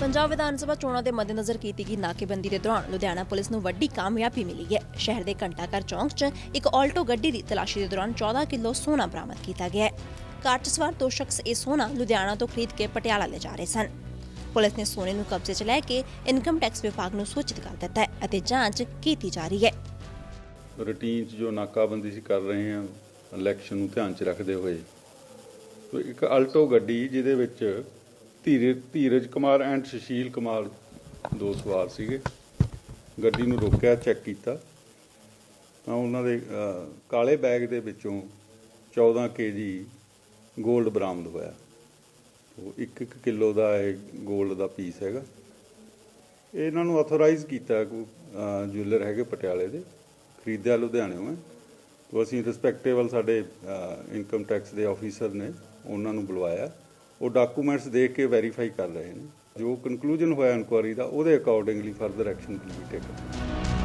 ਪੰਜਾਬ ਵਿਧਾਨ ਸਭਾ ਚੋਣਾਂ ਦੇ ਮੱਦੇਨਜ਼ਰ ਕੀਤੀ ਗਈ ਨਾਕੇਬੰਦੀ ਦੇ ਦੌਰਾਨ ਲੁਧਿਆਣਾ ਪੁਲਿਸ ਨੂੰ ਵੱਡੀ ਕਾਮਯਾਬੀ ਮਿਲੀ ਹੈ। ਸ਼ਹਿਰ ਦੇ ਘੰਟਾਘਰ ਚੌਂਕ 'ਚ ਇੱਕ ਆਲਟੋ ਗੱਡੀ ਦੀ ਤਲਾਸ਼ੀ ਦੇ ਦੌਰਾਨ 14 ਕਿਲੋ ਸੋਨਾ ਬਰਾਮਦ ਕੀਤਾ ਗਿਆ ਹੈ। ਕਾਰ 'ਚ ਸਵਾਰ ਦੋ ਸ਼ਖਸ ਇਹ ਸੋਨਾ ਲੁਧਿਆਣਾ ਤੋਂ ਖਰੀਦ ਕੇ ਪਟਿਆਲਾ ਲੈ ਜਾ ਰਹੇ ਸਨ। ਪੁਲਿਸ ਨੇ ਸੋਨੇ ਨੂੰ ਕਬਜ਼ੇ 'ਚ ਲੈ ਕੇ ਇਨਕਮ ਟੈਕਸ ਵਿਭਾਗ ਨੂੰ ਸੂਚਿਤ ਕਰ ਦਿੱਤਾ ਹੈ ਅਤੇ ਜਾਂਚ ਕੀਤੀ ਜਾ ਰਹੀ ਹੈ। ਰੂਟੀਨ 'ਚ ਜੋ ਨਾਕਾਬੰਦੀ ਸੀ ਕਰ ਰਹੇ ਹਾਂ ਇਲੈਕਸ਼ਨ ਨੂੰ ਧਿਆਨ 'ਚ ਰੱਖਦੇ ਹੋਏ ਇੱਕ ਅਲਟੋ ਗੱਡੀ ਜਿਹਦੇ ਵਿੱਚ ਧੀਰਜ ਧੀਰਜ ਕੁਮਾਰ ਐਂਡ ਸੁਸ਼ੀਲ ਕੁਮਾਰ ਦੋ ਸਵਾਰ ਸੀਗੇ। ਗੱਡੀ ਨੂੰ ਰੋਕਿਆ ਚੈੱਕ ਕੀਤਾ। ਤਾਂ ਉਹਨਾਂ ਦੇ ਕਾਲੇ ਬੈਗ ਦੇ ਵਿੱਚੋਂ 14 ਕੇਜੀ 골ਡ ਬਰਾਮਦ ਹੋਇਆ। ਉਹ 1-1 ਕਿਲੋ ਦਾ ਇਹ 골ਡ ਦਾ ਪੀਸ ਹੈਗਾ। ਇਹਨਾਂ ਨੂੰ ਆਥੋਰਾਈਜ਼ ਕੀਤਾ ਕੋਈ ਜੁਐਲਰ ਹੈਗੇ ਪਟਿਆਲੇ ਦੇ। ਖਰੀਦਿਆ ਲੁਧਿਆਣੇੋਂ ਹੈ। ਤੋਂ ਅਸੀਂ ਰਿਸਪੈਕਟੇਬਲ ਸਾਡੇ ਇਨਕਮ ਟੈਕਸ ਦੇ ਆਫੀਸਰ ਨੇ। ਉਹਨਾਂ ਨੂੰ ਬੁਲਵਾਇਆ। ਉਹ ਡਾਕੂਮੈਂਟਸ ਦੇਖ ਕੇ ਵੈਰੀਫਾਈ ਕਰ ਰਹੇ ਨੇ। ਜੋ ਕਨਕਲੂਜਨ ਹੋਇਆ ਇਨਕੁਆਰੀ ਦਾ, ਉਹਦੇ accordingly further action will be taken